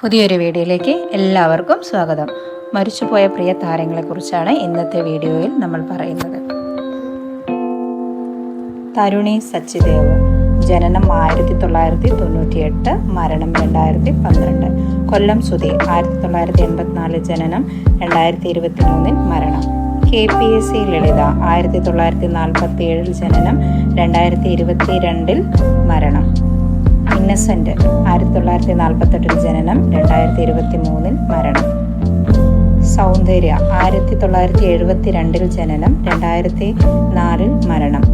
പുതിയൊരു വീഡിയോയിലേക്ക് എല്ലാവർക്കും സ്വാഗതം. മരിച്ചുപോയ പ്രിയ താരങ്ങളെക്കുറിച്ചാണ് ഇന്നത്തെ വീഡിയോയിൽ നമ്മൾ പറയുന്നത്. തരുണി സച്ചിദേവ്. ജനനം ആയിരത്തി തൊള്ളായിരത്തി തൊണ്ണൂറ്റി എട്ട് മരണം രണ്ടായിരത്തി പന്ത്രണ്ട് കൊല്ലം സുധി ആയിരത്തി തൊള്ളായിരത്തി എൺപത്തിനാല് ജനനം രണ്ടായിരത്തി ഇരുപത്തി മൂന്നിൽ മരണം. K P S C Lalitha ആയിരത്തി തൊള്ളായിരത്തി നാൽപ്പത്തി ഏഴിൽ ജനനം രണ്ടായിരത്തി ഇരുപത്തി രണ്ടിൽ മരണം. ഇന്നസെന്റ് ആയിരത്തി തൊള്ളായിരത്തി നാൽപ്പത്തെട്ടിൽ ജനനം രണ്ടായിരത്തി ഇരുപത്തി മൂന്നിൽ മരണം. സൗന്ദര്യ ആയിരത്തി തൊള്ളായിരത്തി എഴുപത്തി രണ്ടിൽ ജനനം രണ്ടായിരത്തി നാലിൽ മരണം.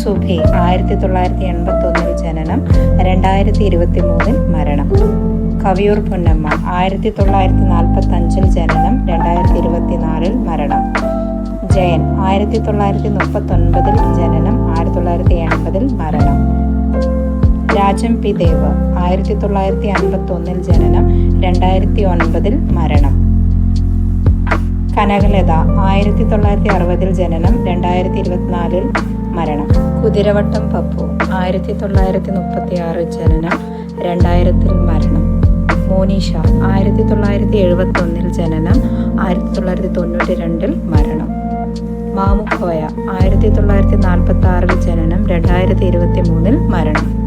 സുഭി ആയിരത്തി തൊള്ളായിരത്തി എൺപത്തി ഒന്നിൽ ജനനം രണ്ടായിരത്തി ഇരുപത്തി മൂന്നിൽ മരണം. കവിയൂർ പൊന്നമ്മ ആയിരത്തി തൊള്ളായിരത്തി നാൽപ്പത്തി അഞ്ചിൽ ജനനം രണ്ടായിരത്തി ഇരുപത്തി നാലിൽ മരണം. ജയൻ ആയിരത്തി തൊള്ളായിരത്തി മുപ്പത്തൊൻപതിൽ ജനനം ആയിരത്തി തൊള്ളായിരത്തി എൺപതിൽ മരണം. രാജം പി ദേവ് ആയിരത്തി തൊള്ളായിരത്തി അൻപത്തി ഒന്നിൽ ജനനം രണ്ടായിരത്തി ഒൻപതിൽ മരണം. കനകലത ആയിരത്തി തൊള്ളായിരത്തി അറുപതിൽ ജനനം രണ്ടായിരത്തി ഇരുപത്തിനാലിൽ മരണം. കുതിരവട്ടം പപ്പു ആയിരത്തി തൊള്ളായിരത്തി മുപ്പത്തി ആറിൽ ജനനം രണ്ടായിരത്തിൽ മരണം. മോനിഷ ആയിരത്തി തൊള്ളായിരത്തി എഴുപത്തി ഒന്നിൽ ജനനം ആയിരത്തി തൊള്ളായിരത്തി തൊണ്ണൂറ്റി രണ്ടിൽ മരണം. മാമുക്കോയ ആയിരത്തി തൊള്ളായിരത്തി നാൽപ്പത്തി ആറിൽ ജനനം രണ്ടായിരത്തി ഇരുപത്തി മൂന്നിൽ മരണം.